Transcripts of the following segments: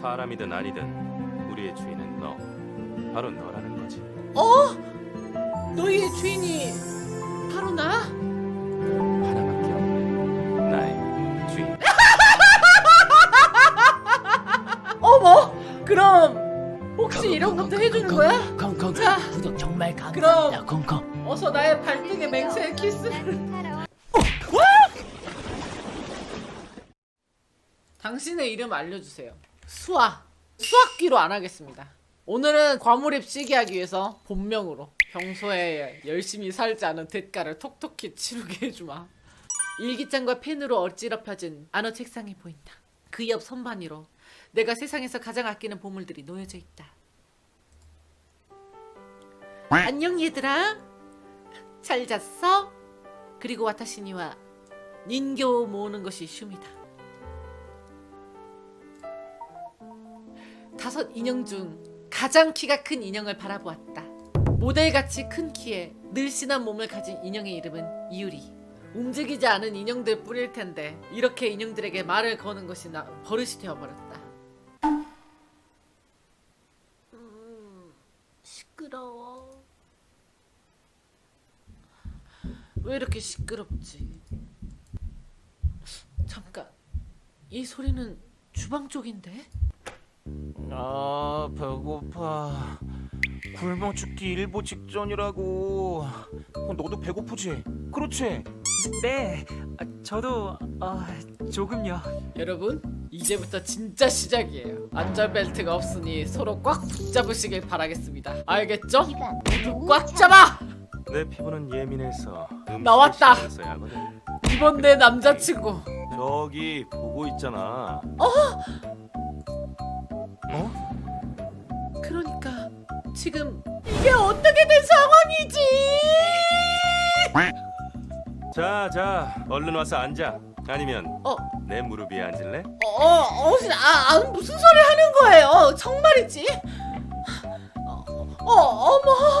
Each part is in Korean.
사람이든 아니든 우리의 주인은 너. 바로 너라는 거지. 어? 너희의 주인이 바로 나? 하나밖에 없는 나의 주인. 어머! 그럼 혹시 이런 것도 해주는 거야? 콩콩 자, 구독 정말 감사합니다 콩콩 어서 나의 발등에 맹세의 키스를 당신의 이름 알려주세요 수아 수학기로 안 하겠습니다. 오늘은 과몰입 시기 하기 위해서 본명으로 평소에 열심히 살지 않은 대가를 톡톡히 치르게 해주마. 일기장과 펜으로 어지럽혀진 안어 책상이 보인다. 그 옆 선반 위로 내가 세상에서 가장 아끼는 보물들이 놓여져 있다. 안녕 얘들아. 잘 잤어? 그리고 와타시니와 닌교 모으는 것이 춤이다. 다섯 인형 중 가장 키가 큰 인형을 바라보았다. 모델같이 큰 키에 늘씬한 몸을 가진 인형의 이름은 이유리. 움직이지 않은 인형들 뿐일 텐데 이렇게 인형들에게 말을 거는 것이 나 버릇이 되어버렸다. 음, 시끄러워. 왜 이렇게 시끄럽지? 잠깐, 이 소리는 주방 쪽인데? 아 배고파 굶어 죽기 일보 직전이라고 어, 너도 배고프지? 그렇지? 네, 아, 저도 아, 조금요. 여러분, 이제부터 진짜 시작이에요. 안전벨트가 없으니 서로 꽉 붙잡으시길 바라겠습니다. 알겠죠? 모두 꽉 잡아! 내 피부는 예민해서 음식을 나왔다. 하거든. 이번 내 남자친구. 저기 보고 있잖아. 그러니까 지금 이게 어떻게 된 상황이지? 자, 자, 얼른 와서 앉아. 아니면 어, 내 무릎 위에 앉을래? 어, 어, 아, 아, 무슨 소리 하는 거예요? 정말이지? 어, 어, 어머,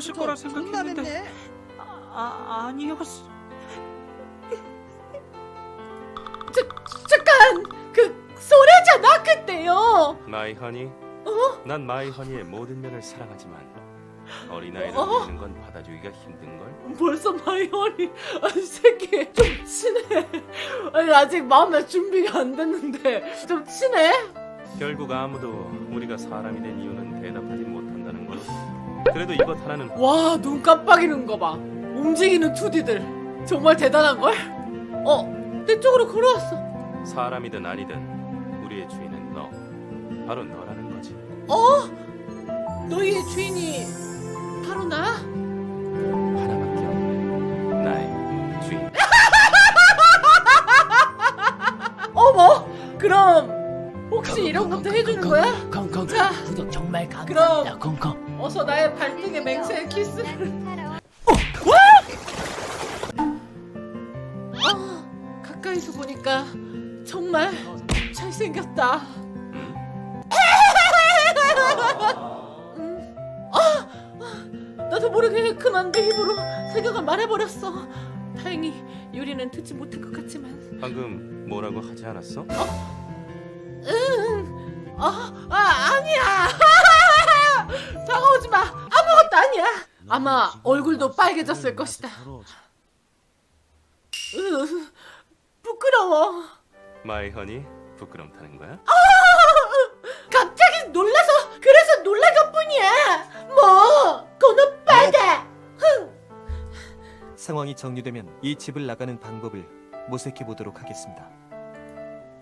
하실 거라 생각했는데 아, 아 아니었어. 자, 잠깐, 그 소래잖아 그때요. 마이 허니. 어? 난 마이 허니의 모든 면을 사랑하지만 어린아이를 어? 믿는 건 받아주기가 힘든 걸. 벌써 마이어리 아니 새끼 좀 친해 아니 아직 마음의 준비가 안 됐는데 좀 친해? 결국 아무도 우리가 사람이 된 이유는 그래도 이것 하나는 와 눈 깜빡이는 거 봐 움직이는 투디들 정말 대단한걸? 어? 내 쪽으로 걸어왔어 사람이든 아니든 우리의 주인은 너. 바로 너라는 거지. 어? 너희의 주인이 바로 나? 하나밖에 없는 나의 주인. 어머 그럼 혹시 이런 것도 해주는 거야? 콩콩 자, 구독 정말 감사합니다 콩콩 어서 나의 발등에 맹세의 키스를 아, 가까이서 보니까 정말 잘생겼다. 음. 아, 나도 모르게 그만 내 입으로 생각을 말해버렸어. 다행히 유리는 듣지 못할 것 같지만. 방금 뭐라고 하지 않았어? 응. 아, 아 아니야. 다가오지 마. 아무것도 아니야. 아마 얼굴도 빨개졌을 것이다. 으, 부끄러워. 마이 허니 부끄럼 타는 거야? 갑자기 놀라서 그래서 놀란 것뿐이야. 뭐, 그는 빨대. 상황이 정리되면 이 집을 나가는 방법을 모색해 보도록 하겠습니다.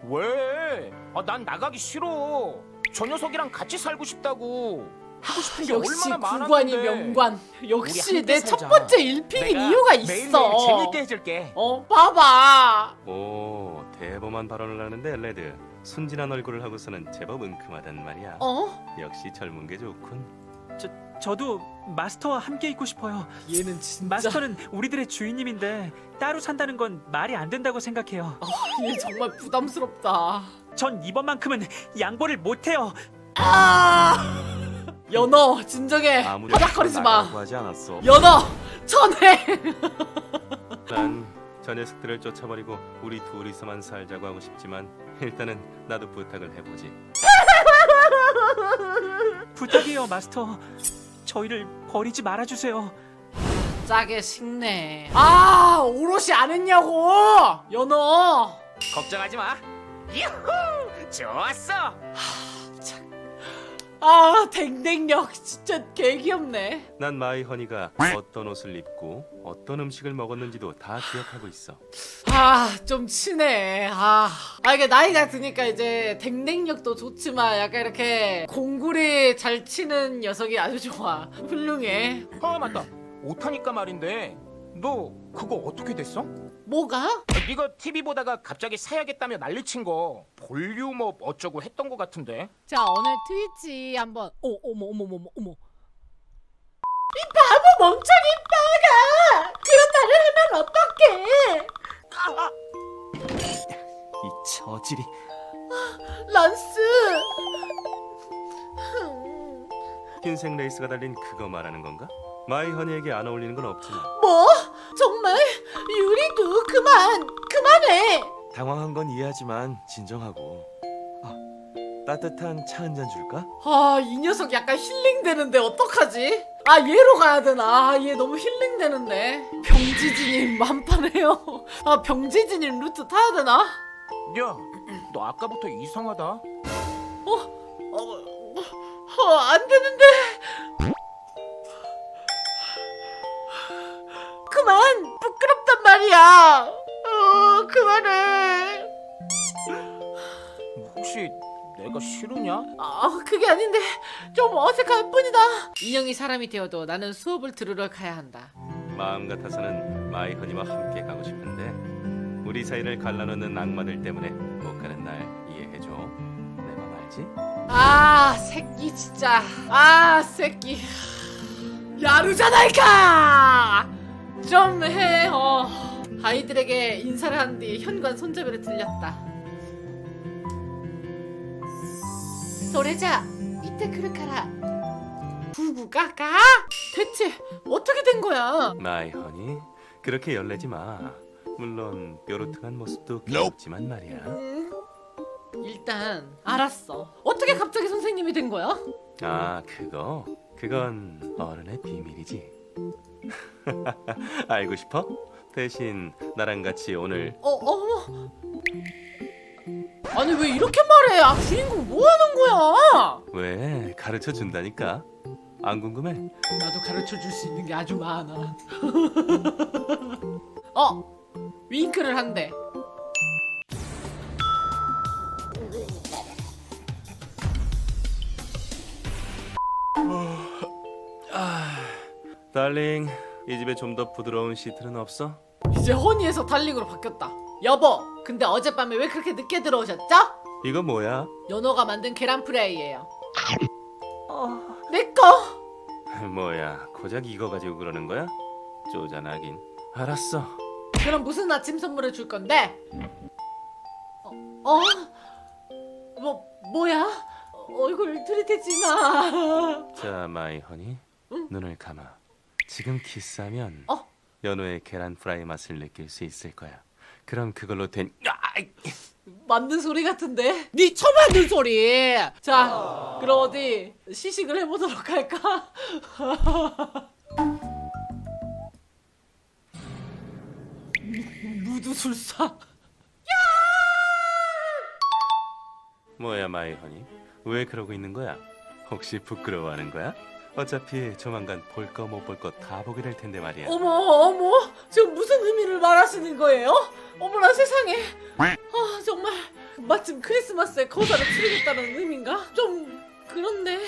왜? 아, 난 나가기 싫어 저 녀석이랑 같이 살고 싶다고 하고 싶은 게 역시 얼마나 구관이 많았는데 명관. 우리 역시 함께 내 첫 살자. 번째 일픽인 내가 이유가 매일매일 있어. 재밌게 해줄게 어, 봐봐. 오 대범한 발언을 하는데 레드 순진한 얼굴을 하고서는 제법 은큼하단 말이야. 어? 역시 젊은 게 좋군. 저도 마스터와 함께 있고 싶어요. 얘는 진짜 마스터는 우리들의 주인님인데 따로 산다는 건 말이 안 된다고 생각해요. 얘 정말 부담스럽다. 전 이번만큼은 양보를 못해요. 연어 진정해. 바닥거리지 마. 하지 않았어. 연어 천해. 난저 녀석들을 쫓아버리고 우리 둘이서만 살자고 하고 싶지만 일단은 나도 부탁을 해보지. 부탁이에요, 마스터. 저희를 버리지 말아주세요. 짜게 식네. 아 오롯이 안 했냐고. 연어. 걱정하지 마. 유후! 좋았어. 아 댕댕력 진짜 개 귀엽네. 난 마이 허니가 어떤 옷을 입고 어떤 음식을 먹었는지도 다 기억하고 있어. 아 좀 친해. 아, 아 이게 나이가 드니까 이제 댕댕력도 좋지만 약간 이렇게 공구리 잘 치는 녀석이 아주 좋아. 훌륭해. 아 맞다. 옷하니까 말인데 너 그거 어떻게 됐어? 뭐가? 네가 TV 보다가 갑자기 사야겠다며 난리친 거 볼륨업 어쩌고 했던 거 같은데. 자 오늘 트위치 한번. 오 어머 어머 어머 어머. 이 바보 멍청이 빠가 그런 말을 하면 어떡해? 이 저질이 란스. 흰색 레이스가 달린 그거 말하는 건가? 마이 허니에게 안 어울리는 건 없지만 뭐? 정말? 유리도 그만 그만해. 당황한 건 이해하지만 진정하고. 아, 따뜻한 차 한 잔 줄까? 아, 이 녀석 약간 힐링되는데 어떡하지? 아, 얘로 가야 되나? 아, 얘 너무 힐링되는데. 병지진님 만판해요. 아, 병지진님 루트 타야 되나? 야, 너 아까부터 이상하다. 어, 어, 안 되는데. 그만! 부끄럽단 말이야! 어, 그만해! 혹시 내가 싫으냐? 아, 그게 아닌데 좀 어색할 뿐이다. 인형이 사람이 되어도 나는 수업을 들으러 가야 한다. 마음 같아서는 마이 허니와 함께 가고 싶은데 우리 사이를 갈라놓는 악마들 때문에 못 가는 날 이해해줘. 내 맘 알지? 아, 새끼 진짜. 아, 새끼. 야루자나이카! 좀 해. 어. 아이들에게 인사를 한 뒤 현관 손잡이를 들렸다. 소래자, 이때 그르카라. 부부가 가? 대체 어떻게 된 거야? 마이 허니 그렇게 열내지 마. 물론 뾰루퉁한 모습도 귀엽지만 말이야. 음, 일단 알았어. 어떻게 갑자기 선생님이 된 거야? 아 그거 그건 어른의 비밀이지. 알고 싶어? 대신 나랑 같이 오늘 어, 어머. 아니 왜 이렇게 말해? 아 주인공 뭐 하는 거야? 왜 가르쳐 준다니까. 안 궁금해? 나도 가르쳐 줄 수 있는 게 아주 많아. 어, 윙크를 한대. 달링 이 집에 좀 더 부드러운 시트는 없어? 이제 허니에서 달링으로 바뀌었다. 여보, 근데 어젯밤에 왜 그렇게 늦게 들어오셨죠? 이거 뭐야? 연호가 만든 계란 프라이예요. 어, 내 거. 뭐야 고작 이거 가지고 그러는 거야? 쪼잔하긴. 알았어. 그럼 무슨 아침 선물을 줄 건데? 어? 어? 뭐 뭐야? 얼굴 들이대지 마. 자 마이 허니 눈을 감아. 지금 키스하면 어? 연어의 계란 프라이 맛을 느낄 수 있을 거야. 그럼 그걸로 된 아이! 맞는 소리 같은데? 네 처음 하는 소리. 자, 그럼 어디 시식을 해보도록 할까? 무두술사. 뭐야 마이 허니? 왜 그러고 있는 거야? 혹시 부끄러워하는 거야? 어차피 조만간 볼 거 못 볼 거 다 보게 될 텐데 말이야. 어머 어머 지금 무슨 의미를 말하시는 거예요? 어머나 세상에. 아 정말 마침 크리스마스에 거사를 치르겠다는 의미인가? 좀 그런데.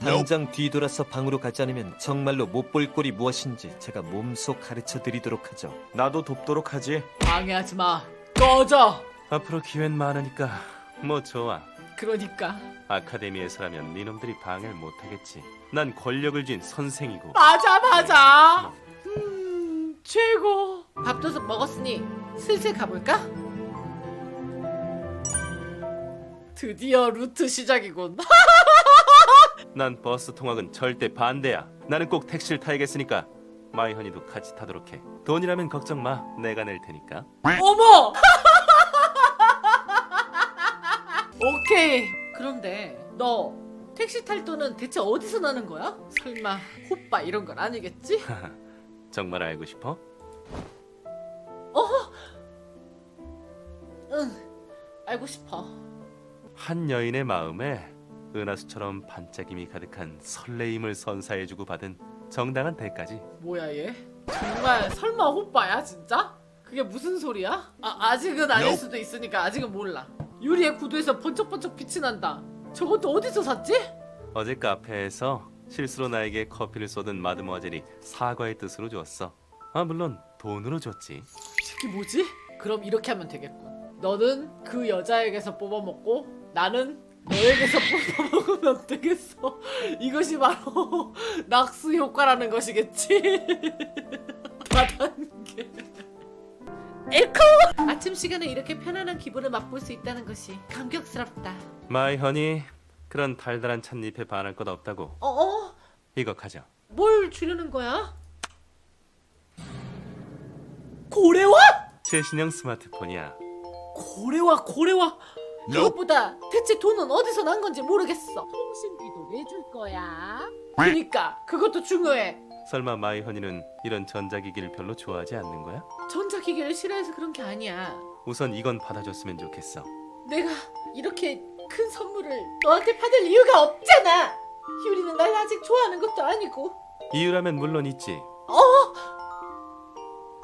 당장 뒤돌아서 방으로 가지 않으면 정말로 못 볼 꼴이 무엇인지 제가 몸소 가르쳐 드리도록 하죠. 나도 돕도록 하지. 방해하지 마. 꺼져. 앞으로 기회는 많으니까 뭐 좋아. 그러니까 아카데미에서라면 니놈들이 방해를 못하겠지. 난 권력을 쥔 선생이고. 맞아 맞아. 음 최고. 밥도둑 먹었으니 슬슬 가볼까? 드디어 루트 시작이군. 난 버스 통학은 절대 반대야. 나는 꼭 택시를 타야겠으니까. 마이허니도 같이 타도록 해. 돈이라면 걱정 마. 내가 낼 테니까. 어머! 오케이. 그런데 너 택시 탈 돈은 대체 어디서 나는 거야? 설마 호빠 이런 건 아니겠지? 정말 알고 싶어? 응. 알고 싶어. 한 여인의 마음에 은하수처럼 반짝임이 가득한 설레임을 선사해주고 받은 정당한 대가지. 뭐야 얘? 정말 설마 호빠야 진짜? 그게 무슨 소리야? 아, 아직은 아닐 수도 있으니까 아직은 몰라. 유리의 구두에서 번쩍번쩍 빛이 난다. 저것도 어디서 샀지? 어제 카페에서 실수로 나에게 커피를 쏟은 마드모아젤이 사과의 뜻으로 주었어. 아 물론 돈으로 줬지. 이게 뭐지? 그럼 이렇게 하면 되겠군. 너는 그 여자에게서 뽑아먹고 나는 너에게서 뽑아먹으면 되겠어. 이것이 바로 낙수 효과라는 것이겠지. 다단계. 에코! 아침 시간에 이렇게 편안한 기분을 맛볼 수 있다는 것이 감격스럽다. 마이 허니 그런 달달한 찻잎에 반할 것 없다고. 어 어? 이거 가져. 뭘 주려는 거야? 고래와? 최신형 스마트폰이야. 고래와 고래와 그것보다 대체 돈은 어디서 난 건지 모르겠어 통신비도 왜 줄 거야? 그니까 그것도 중요해 설마 마이허니는 이런 전자기기를 별로 좋아하지 않는 거야? 전자기기를 싫어해서 그런 게 아니야 우선 이건 받아줬으면 좋겠어. 내가 이렇게 큰 선물을 너한테 받을 이유가 없잖아 휴리는 날 아직 좋아하는 것도 아니고 이유라면 물론 있지.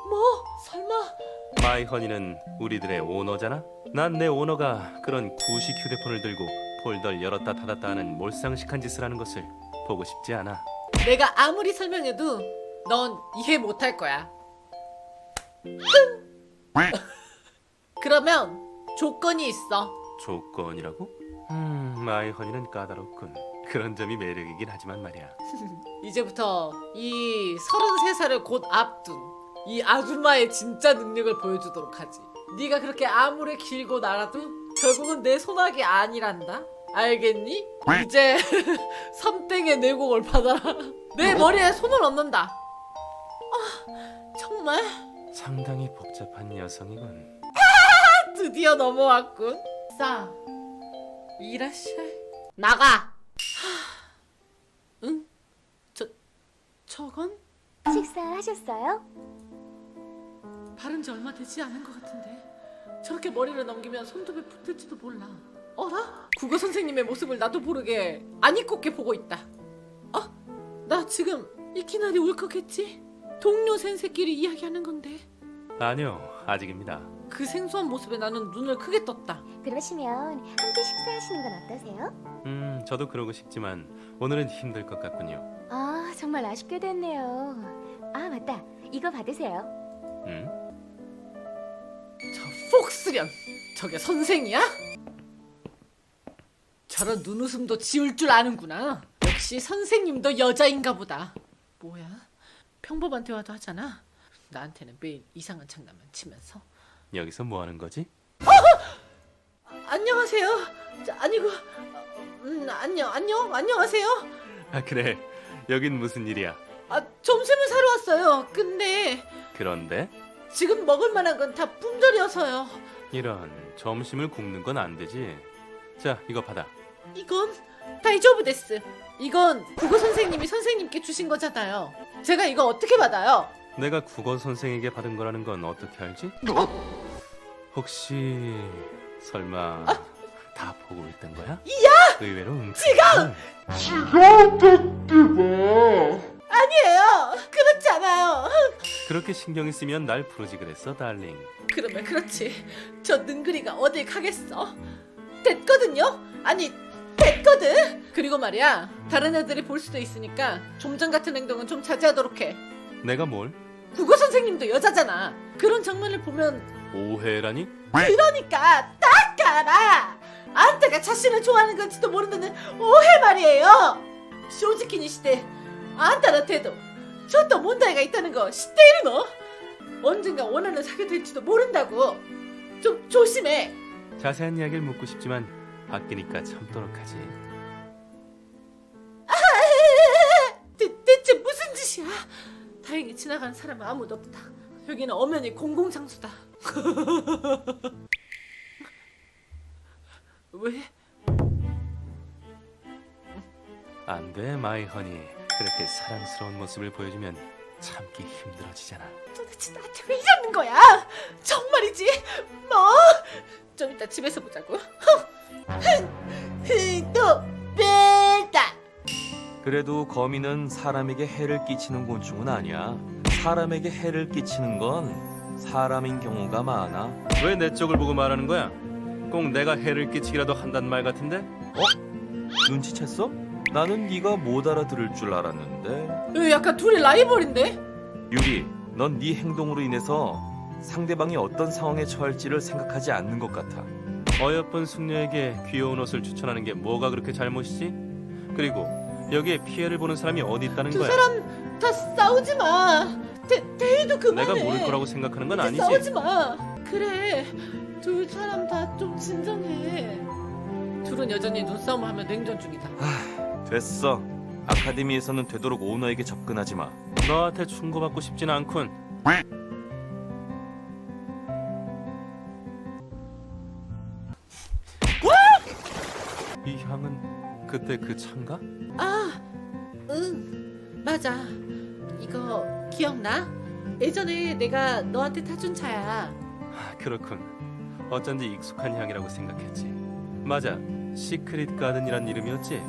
뭐 설마 마이허니는 우리들의 오너잖아. 난 내 오너가 그런 구식 휴대폰을 들고 폴더를 열었다 닫았다 하는 몰상식한 짓을 하는 것을 보고 싶지 않아. 내가 아무리 설명해도 넌 이해 못할 거야. 그러면 조건이 있어. 조건이라고? 음, 마이 허니는 까다롭군. 그런 점이 매력이긴 하지만 말이야. 이제부터 이 33살을 곧 앞둔 이 아줌마의 진짜 능력을 보여주도록 하지. 네가 그렇게 아무리 길고 날아도 결국은 내 손아귀 아니란다. 알겠니? 이제 삼땡의 내공을 받아라. 내 머리에 손을 얹는다. 아, 정말 상당히 복잡한 여성이군. 드디어 넘어왔군. 싸. 이라샤이. 나가. 응? 저 저건 식사하셨어요? 바른 지 얼마 되지 않은 것 같은데 저렇게 머리를 넘기면 손톱에 붙을지도 몰라 어라? 국어 선생님의 모습을 나도 모르게 안 입곱게 보고 있다 어? 나 지금 이키나리 울컥했지? 동료 센세끼리 이야기하는 건데 아니요, 아직입니다. 그 생소한 모습에 나는 눈을 크게 떴다 그러시면 함께 식사하시는 건 어떠세요? 음, 저도 그러고 싶지만 오늘은 힘들 것 같군요. 아, 정말 아쉽게 됐네요. 아, 맞다. 이거 받으세요. 음? 저 폭스련 저게 선생이야? 저런 눈웃음도 지울 줄 아는구나 역시 선생님도 여자인가 보다 뭐야 평범한 대화도 하잖아 나한테는 매일 이상한 장난만 치면서 여기서 뭐 하는 거지? 안녕하세요 저, 아니고 음, 안녕 안녕 안녕하세요 아, 그래. 여긴 무슨 일이야? 아 점심을 사러 왔어요 근데 그런데 지금 먹을 만한 건 다 품절이어서요 이런 점심을 굶는 건 안 되지. 자, 이거 받아. 이건 다이조브 데스. 이건 국어 선생님이 선생님께 주신 거잖아요. 제가 이거 어떻게 받아요? 내가 국어 선생에게 받은 거라는 건 어떻게 알지? 혹시 설마 다 보고 있던 거야? 야! 의외로 응. 지금! 아니에요. 그렇지 않아요. 그렇게 신경이 쓰면 날 부르지 그랬어, 달링. 그러면 그렇지. 저 능그리가 어딜 가겠어? 됐거든요. 아니 됐거든. 그리고 말이야 다른 애들이 볼 수도 있으니까 좀 전 같은 행동은 좀 자제하도록 해. 내가 뭘? 국어 선생님도 여자잖아. 그런 장면을 보면 오해라니? 그러니까 딱 알아. 안타가 자신을 좋아하는 건지도 모른다는 오해 말이에요. 솔직히 니 시대 안타한테도 저또 문제가 있다는 거 시대는 거 뭐? 언젠가 원하는 사게 될지도 모른다고. 좀 조심해. 자세한 이야기를 묻고 싶지만 바뀌니까 참도록 하지. 대, 대체 무슨 짓이야? 다행히 지나가는 사람은 아무도 없다. 여기는 엄연히 공공장소다. 왜? 안 돼, 마이 허니. 그렇게 사랑스러운 모습을 보여주면 참기 힘들어지잖아. 도대체 나한테 왜 이러는 거야? 정말이지? 뭐? 좀 이따 집에서 보자고. 또 뺐다. 그래도 거미는 사람에게 해를 끼치는 곤충은 아니야. 사람에게 해를 끼치는 건 사람인 경우가 많아. 왜 내 쪽을 보고 말하는 거야? 꼭 내가 해를 끼치기라도 한단 말 같은데? 눈치챘어? 나는 네가 못 알아들을 줄 알았는데. 여기 약간 둘이 라이벌인데? 유리, 넌 네 행동으로 인해서 상대방이 어떤 상황에 처할지를 생각하지 않는 것 같아. 어여쁜 숙녀에게 귀여운 옷을 추천하는 게 뭐가 그렇게 잘못이지? 그리고 여기에 피해를 보는 사람이 어디 있다는 두 거야? 사람 다 싸우지 마. 대, 대회도 그만해. 내가 모를 거라고 생각하는 건 이제 아니지? 싸우지 마. 그래. 둘 사람 다 좀 진정해. 둘은 여전히 눈싸움을 하며 냉전 중이다. 됐어. 아카데미에서는 되도록 오너에게 접근하지 마. 너한테 충고받고 싶진 않군. 이 향은 그때 그 차인가? 아, 응, 맞아. 이거 기억나? 예전에 내가 너한테 타준 차야. 아, 그렇군. 어쩐지 익숙한 향이라고 생각했지. 맞아. 시크릿 가든이란 이름이었지.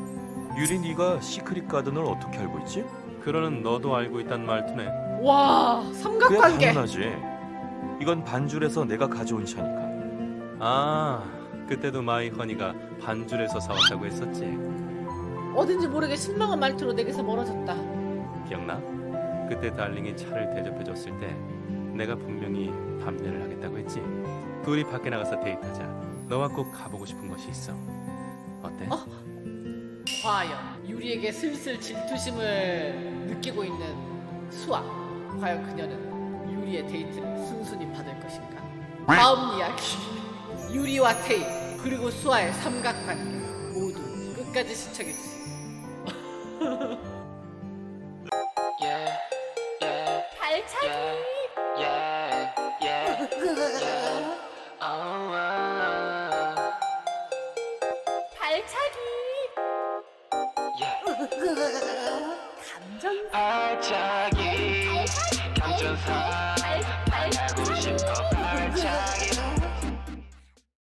유리 네가 시크릿 가든을 어떻게 알고 있지? 그러는 너도 알고 있단 말투네. 와, 그야 삼각관계. 당연하지. 이건 반줄에서 내가 가져온 차니까. 아, 그때도 마이 허니가 반줄에서 사왔다고 했었지. 어딘지 모르게 신망한 말투로 내게서 멀어졌다. 기억나? 그때 달링이 차를 대접해줬을 때 내가 분명히 밤내를 하겠다고 했지. 둘이 밖에 나가서 데이트하자. 너와 꼭 가보고 싶은 곳이 있어. 어때? 어? 과연 유리에게 슬슬 질투심을 느끼고 있는 수아. 과연 그녀는 유리의 데이트를 순순히 받을 것인가? 다음 이야기. 유리와 테이 그리고 수아의 삼각관계 모두 끝까지 시청해 주세요.